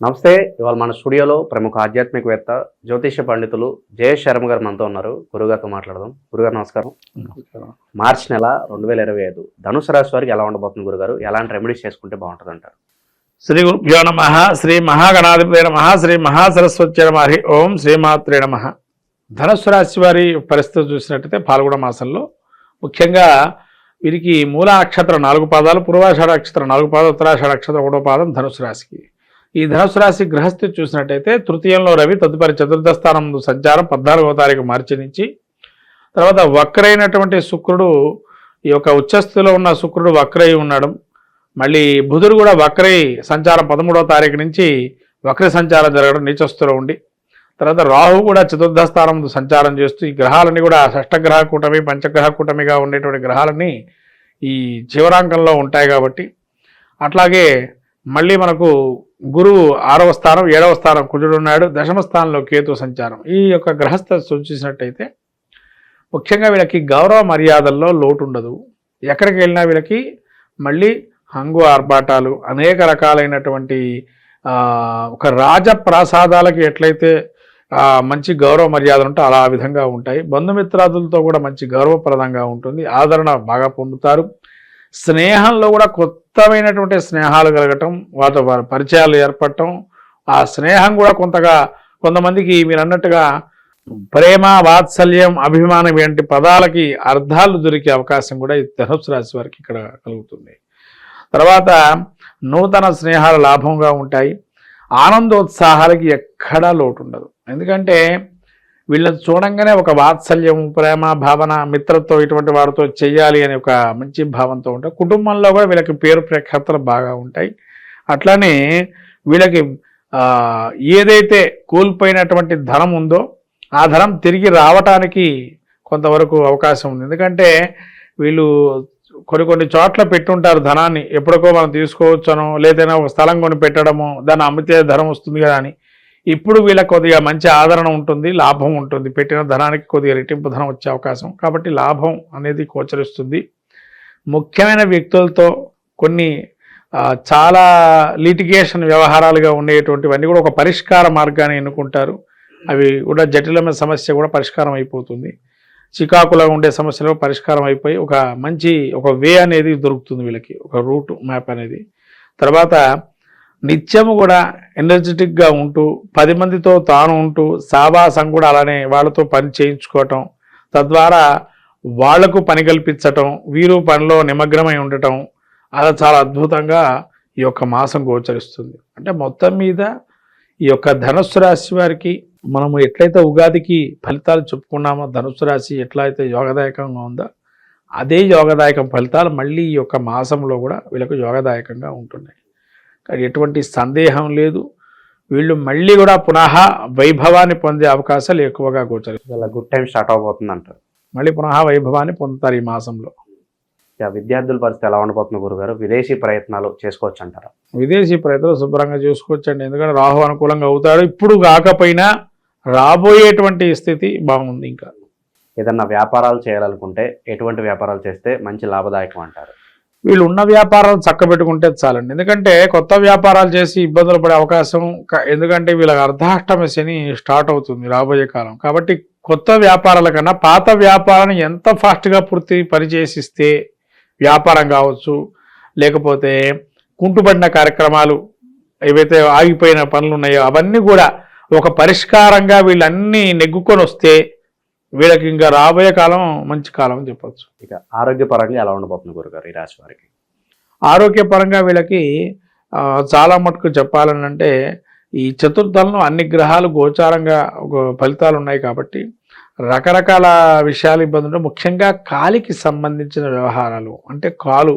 నమస్తే ఇవాళ మన స్టూడియోలో ప్రముఖ ఆధ్యాత్మికవేత్త జ్యోతిష పండితులు జయేష్ శర్మ గారు మనతో ఉన్నారు. గురుగారితో మాట్లాడదాం. గురుగారు నమస్కారం. మార్చి నెల రెండు వేల ఇరవై ఐదు ధనుసు రాశి వారికి ఎలా ఉండబోతుంది గురుగారు? ఎలాంటి రెమెడీస్ చేసుకుంటే బాగుంటుంది అంటారు శ్రీ గురుభ్యో నమ శ్రీ మహాగణాధిపతి నమ శ్రీ మహాసరస్వతి నమ హరి ఓం శ్రీమాత్రే నమ. ధనుస్సు రాశి వారి పరిస్థితి చూసినట్టయితే పాల్గొన మాసంలో ముఖ్యంగా వీరికి మూల నక్షత్రం నాలుగు పాదాలు పూర్వాషాఢ నక్షత్రం నాలుగు పాదాలు ఉత్తరాషాఢ నక్షత్రం ఒకటో పాదం ధనుసు రాశికి. ఈ ధనుసు రాశి గ్రహస్థి చూసినట్టయితే తృతీయంలో రవి తదుపరి చతుర్థ స్థానం సంచారం పద్నాలుగవ తారీఖు మార్చి నుంచి. తర్వాత వక్రైనటువంటి శుక్రుడు ఈ యొక్క ఉచ్చస్థితిలో ఉన్న శుక్రుడు వక్రై ఉన్నాడు మళ్ళీ బుధుడు కూడా వక్రై సంచారం పదమూడవ తారీఖు నుంచి వక్ర సంచారం జరగడం నీచస్థులో ఉండి. తర్వాత రాహు కూడా చతుర్థ స్థానం సంచారం చేస్తూ ఈ గ్రహాలన్నీ కూడా షష్టగ్రహ కూటమి పంచగ్రహ కూటమిగా ఉండేటువంటి గ్రహాలన్నీ ఈ జీవరాంకంలో ఉంటాయి కాబట్టి. అట్లాగే మళ్ళీ మనకు గురువు ఆరవ స్థానం ఏడవ స్థానం కుజుడు ఉన్నాడు. దశమ స్థానంలో కేతు సంచారం. ఈ యొక్క గ్రహస్థ సూచించినట్టయితే ముఖ్యంగా వీళ్ళకి గౌరవ మర్యాదల్లో లోటు ఉండదు ఎక్కడికి వెళ్ళినా వీళ్ళకి మళ్ళీ హంగు ఆర్భాటాలు అనేక రకాలైనటువంటి ఒక రాజప్రాసాదాలకి ఎట్లయితే మంచి గౌరవ మర్యాదలు ఉంటే అలా విధంగా ఉంటాయి. బంధుమిత్రాదులతో కూడా మంచి గౌరవప్రదంగా ఉంటుంది. ఆదరణ బాగా పొందుతారు. స్నేహంలో కూడా కొత్తమైనటువంటి స్నేహాలు కలగటం వాటి వారి పరిచయాలు ఏర్పడటం ఆ స్నేహం కూడా కొంతగా కొంతమందికి మీరు అన్నట్టుగా ప్రేమ వాత్సల్యం అభిమానం వంటి పదాలకి అర్థాలు దొరికే అవకాశం కూడా ఈ ధనుసు రాశి వారికి ఇక్కడ కలుగుతుంది. తర్వాత నూతన స్నేహాలు లాభంగా ఉంటాయి. ఆనందోత్సాహాలకి ఎక్కడా లోటు ఉండదు ఎందుకంటే వీళ్ళని చూడంగానే ఒక వాత్సల్యం ప్రేమ భావన మిత్రత్వం ఇటువంటి వారితో చెయ్యాలి అనే ఒక మంచి భావంతో ఉంటాయి. కుటుంబంలో కూడా వీళ్ళకి పేరు ప్రఖ్యాతలు బాగా ఉంటాయి. అట్లానే వీళ్ళకి ఏదైతే కోల్పోయినటువంటి ధనం ఉందో ఆ ధనం తిరిగి రావటానికి కొంతవరకు అవకాశం ఉంది. ఎందుకంటే వీళ్ళు కొన్ని కొన్ని చోట్ల పెట్టుంటారు ధనాన్ని. ఎప్పటికో మనం తీసుకోవచ్చనో లేదైనా ఒక స్థలం కొని పెట్టడము దాన్ని అమ్మితే ధనం వస్తుంది కదా అని. ఇప్పుడు వీళ్ళకి కొద్దిగా మంచి ఆదరణ ఉంటుంది లాభం ఉంటుంది. పెట్టిన ధనానికి కొద్దిగా రెట్టింపు ధనం వచ్చే అవకాశం. కాబట్టి లాభం అనేది గోచరిస్తుంది. ముఖ్యమైన వ్యక్తులతో కొన్ని చాలా లిటిగేషన్ వ్యవహారాలుగా ఉండేటువంటివన్నీ కూడా ఒక పరిష్కార మార్గాన్ని ఎన్నుకుంటారు. అవి కూడా జటిలమైన సమస్య కూడా పరిష్కారం అయిపోతుంది. చికాకులో ఉండే సమస్యలు పరిష్కారం అయిపోయి ఒక మంచి ఒక వే అనేది దొరుకుతుంది వీళ్ళకి ఒక రూట్ మ్యాప్ అనేది. తర్వాత నిత్యము కూడా ఎనర్జెటిక్గా ఉంటూ పది మందితో తాను ఉంటూ సావాసం కూడా అలానే వాళ్ళతో పని చేయించుకోవటం తద్వారా వాళ్ళకు పని కల్పించటం వీరు పనిలో నిమగ్నమై ఉండటం అలా చాలా అద్భుతంగా ఈ యొక్క మాసం గోచరిస్తుంది. అంటే మొత్తం మీద ఈ యొక్క ధనుస్సు రాశి వారికి మనము ఎట్లయితే ఉగాదికి ఫలితాలు చెప్పుకున్నామో ధనుస్సు రాశి ఎట్లయితే యోగదాయకంగా ఉందో అదే యోగదాయకం ఫలితాలు మళ్ళీ ఈ యొక్క మాసంలో కూడా వీళ్ళకు యోగదాయకంగా ఉంటున్నాయి. ఎటువంటి సందేహం లేదు. వీళ్ళు మళ్ళీ కూడా పునః వైభవాన్ని పొందే అవకాశాలు ఎక్కువగా గోచరిస్తాయి గుడ్ టైం స్టార్ట్ అవబోతుంది అంటారు మళ్ళీ పునః వైభవాన్ని పొందుతారు ఈ మాసంలో. విద్యార్థుల పరిస్థితి ఎలా ఉండబోతుంది గురుగారు? విదేశీ ప్రయత్నాలు చేసుకోవచ్చు అంటారా విదేశీ ప్రయత్నాలు శుభ్రంగా చూసుకోవచ్చండి. ఎందుకంటే రాహు అనుకూలంగా అవుతాడు. ఇప్పుడు కాకపోయినా రాబోయేటువంటి స్థితి బాగుంది ఇంకా. ఏదన్నా వ్యాపారాలు చేయాలనుకుంటే ఎటువంటి వ్యాపారాలు చేస్తే మంచి లాభదాయకం అంటారు? వీళ్ళు ఉన్న వ్యాపారాలు చక్కబెట్టుకుంటే చాలండి. ఎందుకంటే కొత్త వ్యాపారాలు చేసి ఇబ్బందులు పడే అవకాశం క- ఎందుకంటే వీళ్ళకి అర్ధాష్టమి శని స్టార్ట్ అవుతుంది రాబోయే కాలం. కాబట్టి కొత్త వ్యాపారాల కన్నా పాత వ్యాపారాన్ని ఎంత ఫాస్ట్గా పూర్తి పనిచేసిస్తే వ్యాపారం కావచ్చు లేకపోతే కుంటుపడిన కార్యక్రమాలు ఏవైతే ఆగిపోయిన పనులు ఉన్నాయో అవన్నీ కూడా ఒక పరిష్కారంగా వీళ్ళన్నీ నెగ్గుకొని వస్తే వీళ్ళకి ఇంకా రాబోయే కాలం మంచి కాలం అని చెప్పొచ్చు. ఇక ఆరోగ్యపరంగా ఎలా ఉండబోతుంది గురుగారు ఈ రాశి వారికి? ఆరోగ్యపరంగా వీళ్ళకి చాలా మటుకు చెప్పాలని అంటే ఈ చతుర్థంలో అన్ని గ్రహాలు గోచారంగా ఫలితాలు ఉన్నాయి కాబట్టి రకరకాల విషయాలు ఇబ్బందులు ఉంటాయి. ముఖ్యంగా కాలికి సంబంధించిన వ్యవహారాలు అంటే కాలు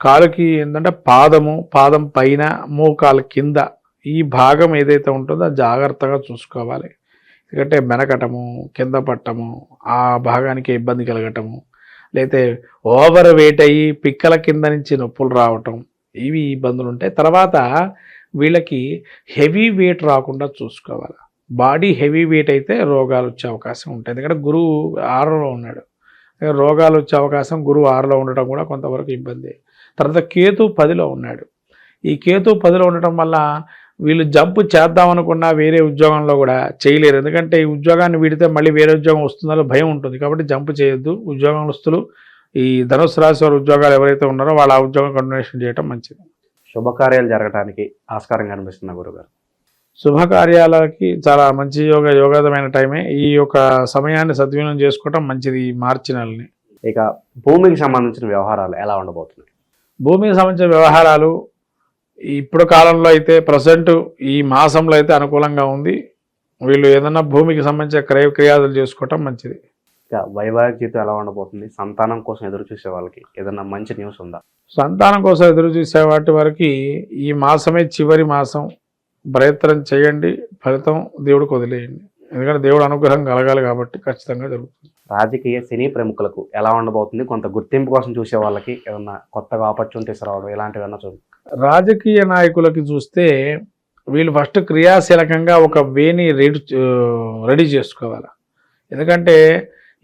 కాలుకి ఏంటంటే పాదము పాదం పైన మోకాలు కింద ఈ భాగం ఏదైతే ఉంటుందో జాగ్రత్తగా చూసుకోవాలి. ఎందుకంటే మెనకటము కింద పట్టము ఆ భాగానికి ఇబ్బంది కలగటము లేతే ఓవర్ వెయిట్ అయ్యి పిక్కల కింద నుంచి నొప్పులు రావటం ఇవి ఇబ్బందులు ఉంటాయి. తర్వాత వీళ్ళకి హెవీ వెయిట్ రాకుండా చూసుకోవాలి. బాడీ హెవీ వెయిట్ అయితే రోగాలు వచ్చే అవకాశం ఉంటాయి ఎందుకంటే గురువు ఆరులో ఉన్నాడు. రోగాలు వచ్చే అవకాశం గురువు ఆరులో ఉండటం కూడా కొంతవరకు ఇబ్బంది. తర్వాత కేతు పదిలో ఉన్నాడు. ఈ కేతు పదిలో ఉండటం వల్ల వీళ్ళు జంప్ చేద్దాం అనుకున్నా వేరే ఉద్యోగంలో కూడా చేయలేరు. ఎందుకంటే ఈ ఉద్యోగాన్ని వీడితే మళ్ళీ వేరే ఉద్యోగం వస్తుందో భయం ఉంటుంది. కాబట్టి జంప్ చేయొద్దు. ఉద్యోగస్తులు ఈ ధనుసు రాశి వారి ఉద్యోగాలు ఎవరైతే ఉన్నారో వాళ్ళ ఆ ఉద్యోగం కంటిన్యూషన్ చేయడం మంచిది. శుభకార్యాలు జరగడానికి ఆస్కారం కనిపిస్తుంది గురుగారు? శుభకార్యాలకి చాలా మంచి యోగ యోగదమైన టైమే. ఈ యొక్క సమయాన్ని సద్వినియోగం చేసుకోవటం మంచిది ఈ మార్చి నెలని ఇక భూమికి సంబంధించిన వ్యవహారాలు ఎలా ఉండబోతున్నాయి? భూమికి సంబంధించిన వ్యవహారాలు ఇప్పుడు కాలంలో అయితే ప్రజెంట్ ఈ మాసంలో అయితే అనుకూలంగా ఉంది. వీళ్ళు ఏదన్నా భూమికి సంబంధించిన క్రయ క్రియాదులు చేసుకోవటం మంచిది. ఇక వైవాహిక జీవితం ఎలా ఉండబోతుంది? సంతానం కోసం ఎదురు చూసే వాళ్ళకి ఏదైనా మంచి న్యూస్ ఉందా? సంతానం కోసం ఎదురు చూసే వాటి వరకు ఈ మాసమే చివరి మాసం. ప్రయత్నం చేయండి ఫలితం దేవుడికి వదిలేయండి. ఎందుకంటే దేవుడు అనుగ్రహం కలగాలి కాబట్టి ఖచ్చితంగా జరుగుతుంది. రాజకీయ సినీ ప్రముఖులకు ఎలా ఉండబోతుంది? కొంత గుర్తింపు కోసం చూసే వాళ్ళకి ఏమన్నా కొత్తగా ఆపర్చునిటీస్ రావడం ఇలాంటివి ఏమన్నా చూడండి రాజకీయ నాయకులకి చూస్తే వీళ్ళు ఫస్ట్ క్రియాశీలకంగా ఒక వేని రెడీ రెడీ చేసుకోవాలి. ఎందుకంటే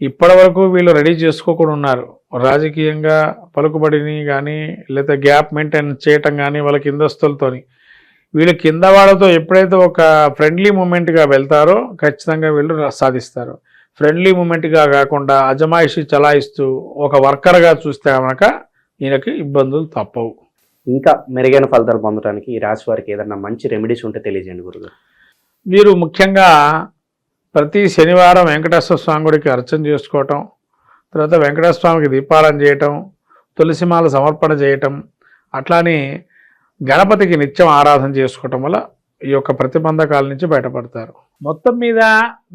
ఇప్పటి వరకు వీళ్ళు రెడీ చేసుకోకుండా ఉన్నారు. రాజకీయంగా పలుకుబడిని కానీ లేదా గ్యాప్ మెయింటైన్ చేయటం కానీ వాళ్ళ కిందస్తులతోని. వీళ్ళు కింద వాళ్ళతో ఎప్పుడైతే ఒక ఫ్రెండ్లీ మూమెంట్గా వెళ్తారో ఖచ్చితంగా వీళ్ళు సాధిస్తారు. ఫ్రెండ్లీ మూమెంట్గా కాకుండా అజమాయిషి చలాయిస్తూ ఒక వర్కర్గా చూస్తే కనుక ఈయనకి ఇబ్బందులు తప్పవు. ఇంకా మెరుగైన ఫలితాలు పొందడానికి ఈ రాశి వారికి ఏదైనా మంచి రెమెడీస్ ఉంటే తెలియజేయండి గురుగారు. వీరు ముఖ్యంగా ప్రతి శనివారం వెంకటేశ్వర స్వామి గుడికి అర్చన చేసుకోవటం తర్వాత వెంకటేశ్వర స్వామికి దీపాలను చేయటం తులసిమాల సమర్పణ చేయటం అట్లానే గణపతికి నిత్యం ఆరాధన చేసుకోవటం వల్ల ఈ యొక్క ప్రతిబంధకాల నుంచి బయటపడతారు. మొత్తం మీద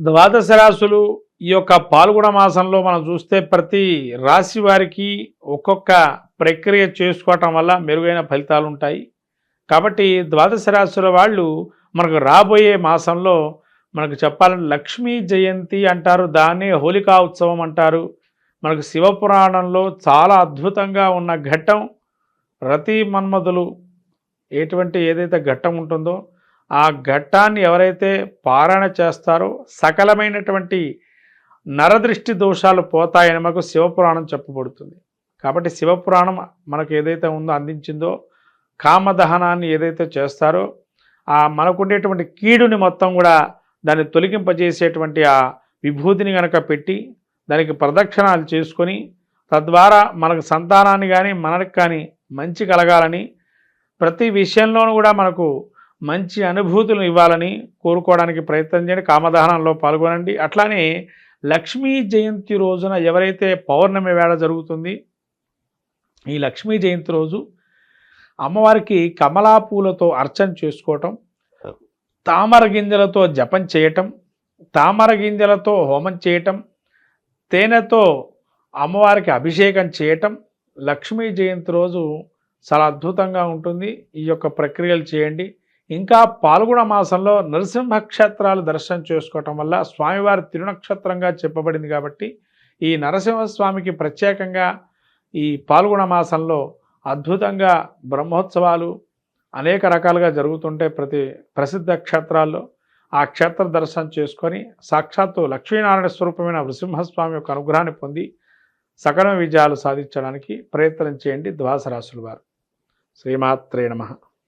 ద్వాదశ రాశులు ఈ యొక్క పాల్గొన మాసంలో మనం చూస్తే ప్రతి రాశి వారికి ఒక్కొక్క ప్రక్రియ చేసుకోవటం వల్ల మెరుగైన ఫలితాలు ఉంటాయి. కాబట్టి ద్వాదశ రాశుల వాళ్ళు మనకు రాబోయే మాసంలో మనకు చెప్పాలంటే లక్ష్మీ జయంతి అంటారు దాన్నే హోలికా ఉత్సవం అంటారు. మనకు శివపురాణంలో చాలా అద్భుతంగా ఉన్న ఘట్టం రతి మన్మధులు ఎటువంటి ఏదైతే ఘట్టం ఉంటుందో ఆ ఘట్టాన్ని ఎవరైతే పారాయణ చేస్తారో సకలమైనటువంటి నరదృష్టి దోషాలు పోతాయని మాకు శివపురాణం చెప్పబడుతుంది. కాబట్టి శివపురాణం మనకు ఏదైతే ఉందో అందించిందో కామదహనాన్ని ఏదైతే చేస్తారో ఆ మనకుండేటువంటి కీడుని మొత్తం కూడా దాన్ని తొలగింపజేసేటువంటి ఆ విభూతిని కనుక పెట్టి దానికి ప్రదక్షిణాలు చేసుకొని తద్వారా మనకు సంతానాన్ని కానీ మనకు కానీ మంచి కలగాలని ప్రతి విషయంలోనూ కూడా మనకు మంచి అనుభూతులను ఇవ్వాలని కోరుకోవడానికి ప్రయత్నం చేయండి. కామదహనంలో పాల్గొనండి. అట్లానే లక్ష్మీ జయంతి రోజున ఎవరైతే పౌర్ణమి వేళ జరుగుతుంది ఈ లక్ష్మీ జయంతి రోజు అమ్మవారికి కమలా పూలతో అర్చన చేసుకోవటం తామర గింజలతో జపం చేయటం తామర గింజలతో హోమం చేయటం తేనెతో అమ్మవారికి అభిషేకం చేయటం లక్ష్మీ జయంతి రోజు చాలా అద్భుతంగా ఉంటుంది. ఈ యొక్క ప్రక్రియలు చేయండి. ఇంకా పాల్గొన మాసంలో నరసింహ క్షేత్రాలు దర్శనం చేసుకోవటం వల్ల స్వామివారి తిరునక్షత్రంగా చెప్పబడింది కాబట్టి ఈ నరసింహస్వామికి ప్రత్యేకంగా ఈ పాల్గొన మాసంలో అద్భుతంగా బ్రహ్మోత్సవాలు అనేక రకాలుగా జరుగుతుంటే ప్రతి ప్రసిద్ధ క్షేత్రాల్లో ఆ క్షేత్ర దర్శనం చేసుకొని సాక్షాత్తు లక్ష్మీనారాయణ స్వరూపమైన నృసింహస్వామి యొక్క అనుగ్రహాన్ని పొంది సకల విజయాలు సాధించడానికి ప్రయత్నం చేయండి ద్వాసరాశులు వారు. శ్రీమాత్రే నమః.